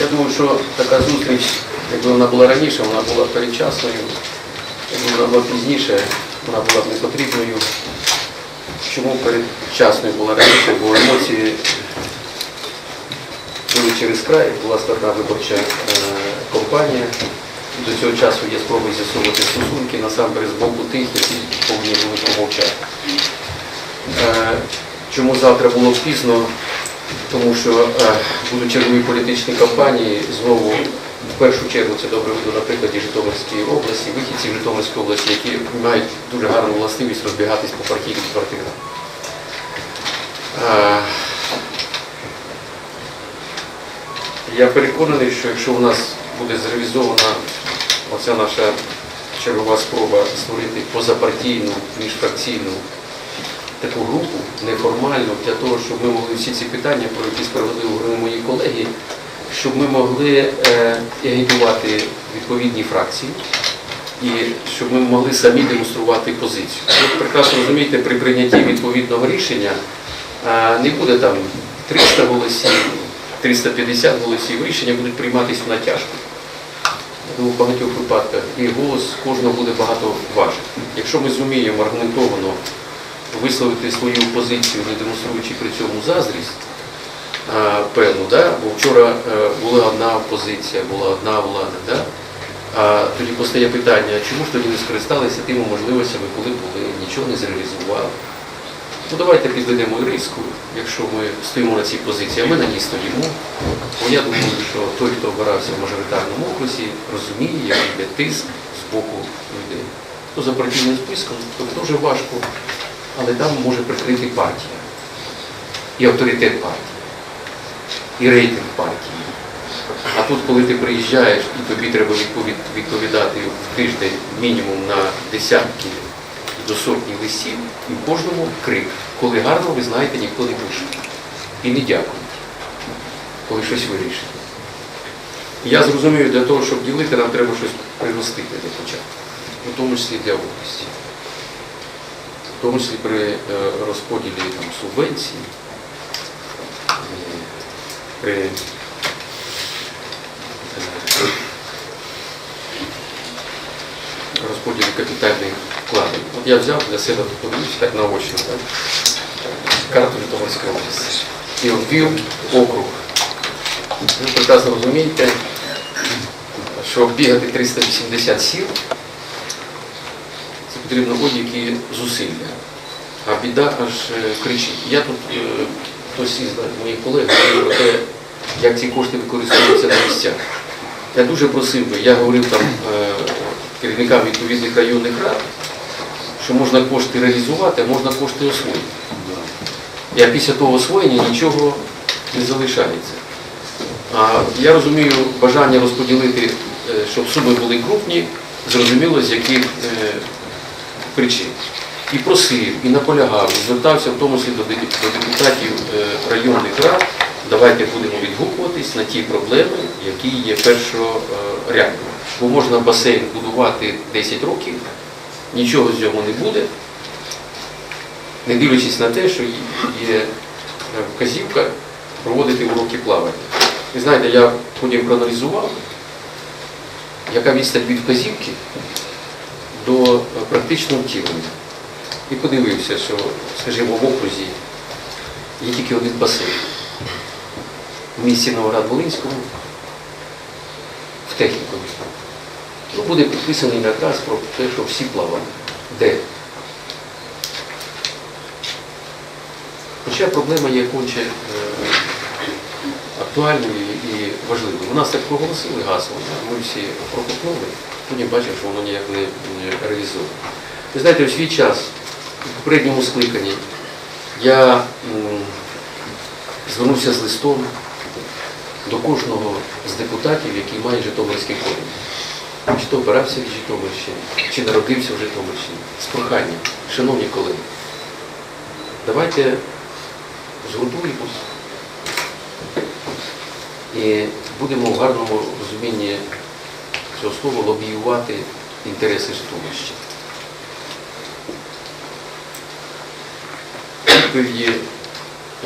Я думаю, що така зустріч, якби вона була раніше, вона була передчасною, якби вона була пізніше, вона була б не потрібною. Чому передчасною була раніше? Бо емоції були через край, була складна виборча е, кампанія. До цього часу є спроби з'ясовувати стосунки насамперед з боку тих, які повинні були промовчати. Е, Чому завтра було пізно? Тому що е, будуть чергові політичні кампанії, знову в першу чергу це добре видно на прикладі Житомирської області, вихідців Житомирської області, які мають дуже гарну властивість розбігатись по партійним квартирам. Е, Я переконаний, що якщо у нас буде зреалізована оця наша чергова спроба створити позапартійну, міжфракційну таку групу неформальну для того, щоб ми могли всі ці питання, про які справедливо говорили мої колеги, щоб ми могли е, агітувати відповідні фракції і щоб ми могли самі демонструвати позицію. Ви прекрасно розумієте, при прийнятті відповідного рішення е, не буде там 300 голосів, 350 голосів, рішення будуть прийматися на тяжко. У багатьох випадках і голос кожного буде багато важити. Якщо ми зуміємо аргументовано висловити свою позицію, не демонструючи при цьому заздрість, певну, да? бо вчора е, була одна позиція, була одна влада. Да? А тоді постає питання, чому ж тоді не скористалися тими можливостями, коли були, нічого не зреалізували. Ну давайте підведемо риску, якщо ми стоїмо на цій позиції, а ми на ній стоїмо. Бо я думаю, що той, хто обирався в мажоритарному окрузі, розуміє, як йде тиск з боку людей. Ну, за партійним списком, то дуже важко, але там може прикрити партія, і авторитет партії, і рейтинг партії. А тут, коли ти приїжджаєш і тобі треба відповідати в тиждень мінімум на десятки до сотні листів, і в кожному крик. Коли гарно, ви знаєте, ніхто не пише. І не дякують, коли щось вирішить. Я зрозумію, для того, щоб ділити, нам треба щось приростити для початку, у тому числі для області. В тому числі при е, розподілі там, субвенцій, е, при е, розподілі капітальних вкладень. От я взяв для себе подивився так наочно, так? карту Житомирської області. І ввів округ. Ви прекрасно розумієте, що бігати 380 сіл, потрібно будь-які зусилля. А біда аж е, кричить. Я тут, е, хтось із моїх колег говорив про те, як ці кошти використовуються на місцях. Я дуже просив би, я говорив там е, керівникам відповідних районних рад, що можна кошти реалізувати, а можна кошти освоїти. І після того освоєння нічого не залишається. А я розумію бажання розподілити, щоб суми були крупні, зрозуміло, з яких причин. І просив, і наполягав, і звертався в тому числі до депутатів е, районних рад, давайте будемо відгукуватись на ті проблеми, які є першорядними. Бо можна басейн будувати 10 років, нічого з нього не буде, не дивлячись на те, що є е, вказівка проводити уроки плавання. Ви знаєте, я потім проаналізував, яка відстань від вказівки до е, практичного втілення. І подивився, що, скажімо, в окрузі є тільки один басейн. В місті Новоград-Волинському, в технікумі. Ну, буде підписаний наказ про те, що всі плавають. Де? Хоча проблема є конче е, актуальною і важливою. У нас так проголосили гасло, ми всі пропухнули, потім бачимо, що воно ніяк не реалізовано. Ви знаєте, у свій час, у попередньому скликанні, я звернувся з листом до кожного з депутатів, який має Житомирський корінь. Чи то опирався від Житомирщини, чи народився в Житомирщині, з проханням, шановні колеги, давайте згуртуємось і будемо в гарному розумінні цього слова лобіювати інтереси Житомирщини. відповіді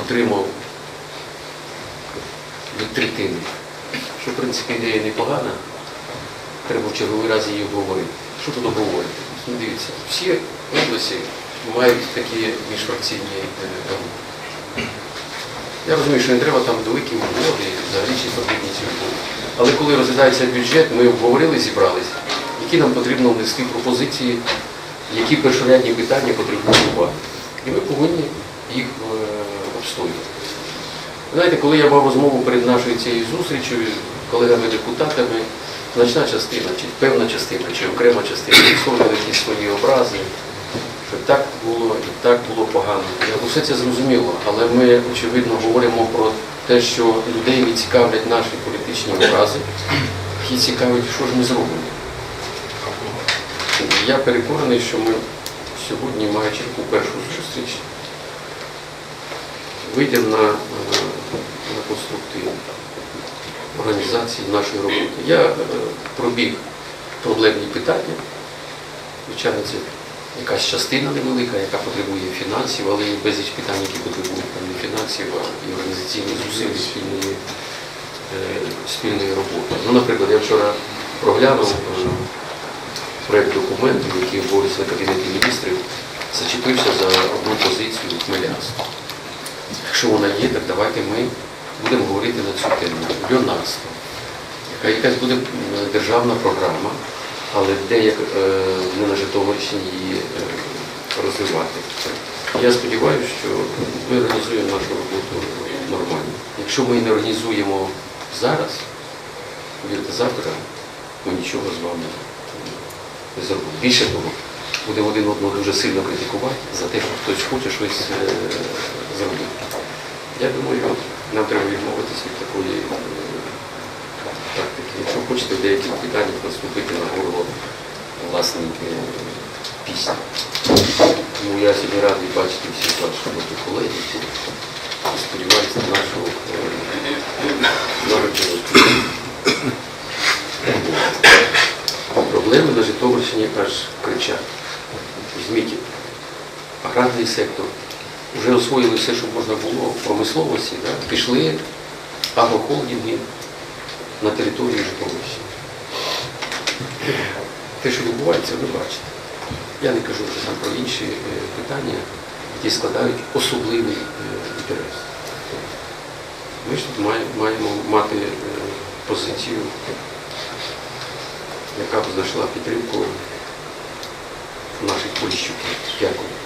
отримав від третини, що в принципі ідея непогана, треба в черговий раз її обговорити. Що тут обговорити? Ну, дивіться, всі області мають такі міжфракційні е, групи. Я розумію, що не треба там великі угоди, взагалі чи потрібні ці угоди. Але коли розглядається бюджет, ми обговорили, зібралися, які нам потрібно внести пропозиції, які першорядні питання потребують уваги. І ми повинні їх е, обстоювати. Знаєте, коли я мав розмову перед нашою цією зустрічю з колегами-депутатами, значна частина, чи певна частина, чи окрема частина висловлювали якісь свої образи, що так було і так було погано. Я усе це зрозуміло, але ми, очевидно, говоримо про те, що людей не цікавлять наші політичні образи, їх цікавить, що ж ми зробимо. Я переконаний, що ми сьогодні, маючи таку першу зустріч, вийдемо на, е, на конструктив організації нашої роботи. Я е, пробіг проблемні питання. Звичайно, це якась частина невелика, яка потребує фінансів, але безліч питань, які потребують там, не фінансів, а і організаційних зусиль спільної, е, спільної роботи. Ну, наприклад, я вчора проглянув е, проєкт документу, який обговорюється на Кабінеті міністрів, зачепився за одну позицію хмелярства. Якщо вона є, так давайте ми будемо говорити на цю тему. Льонарство. Яка якась буде державна програма, але де як е, не на Житомирщині її е, розвивати. Я сподіваюся, що ми організуємо нашу роботу нормально. Якщо ми її не організуємо зараз, повірте, завтра ми нічого з вами не зробимо. Більше того, будемо один одного дуже сильно критикувати за те, що хтось хоче щось е, зробити. Я думаю, нам треба відмовитися від такої е. Якщо хочете деяких питаннях наступити на горло власні е, пісні. Тому я сьогодні радий бачити всіх ваших колегів сподіваюся на нашу е, народжену Проблеми на Житомирщині аж кричать. Візьміть аграрний сектор. Вже освоїли все, що можна було в промисловості, да? пішли агрохолдинги на території Житомирщини. Те, що відбувається, ви бачите. Я не кажу вже там про інші е, питання, які складають особливий е, інтерес. Ми ж тут маємо мати е, позицію, яка б знайшла підтримку наших поліщуків. Дякую.